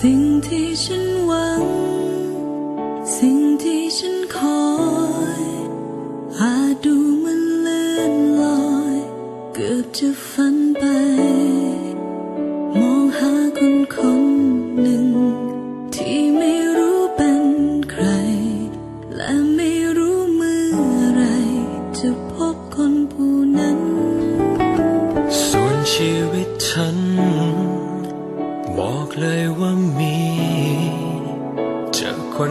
สิ่งที่ฉันหวัง สิ่งที่ฉันคอยอาจดูมันเลื่อนลอย เกือบจะฝัน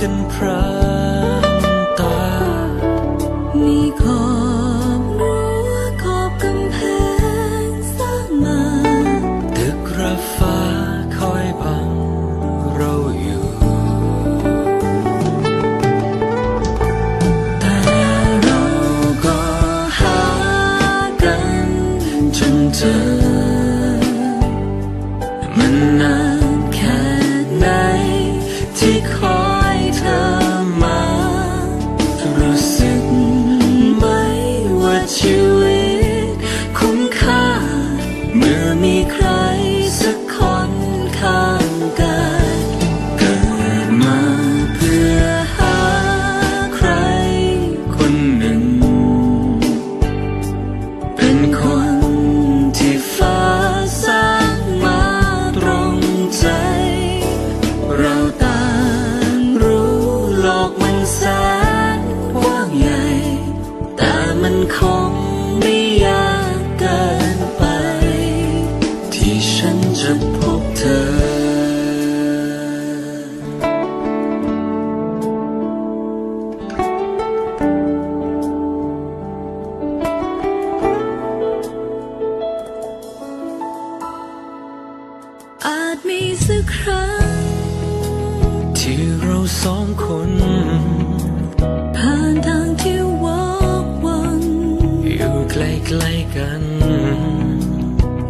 กันพรางตา มีขอบรั้วขอบกำแพงสร้างมา ตึกระฟ้าคอยบังเราอยู่ แต่เราก็หากันจนเจอ มันคงไม่ยากเกินไป ที่ฉันจะพบเธอ อาจมีสักครั้ง ที่เราสองคน ใกล้ๆกัน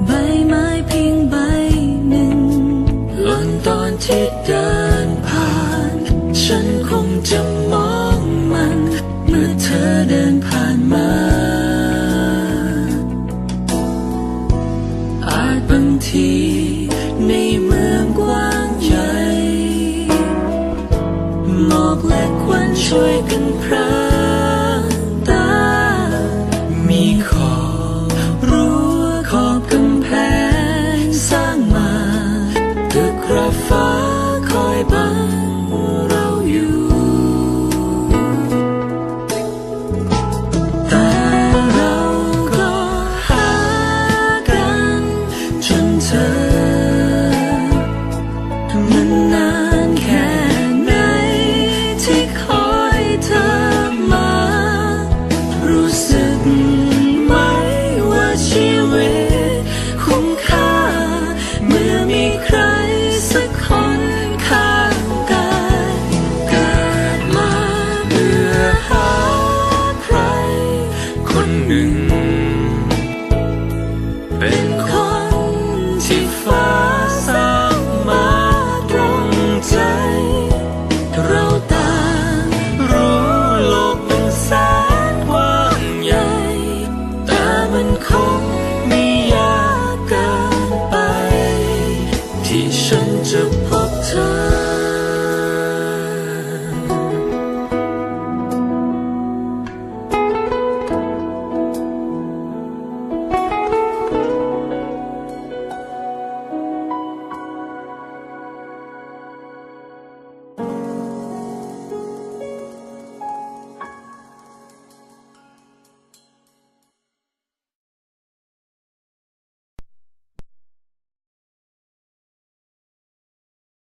ใบไม้เพียงใบหนึ่งหล่นตอนที่เดินผ่าน ฉันคงจะมองมัน เมื่อเธอเดินผ่านมา อาจบางทีในเมืองกว้างใหญ่หมอกและควันช่วยกันพรา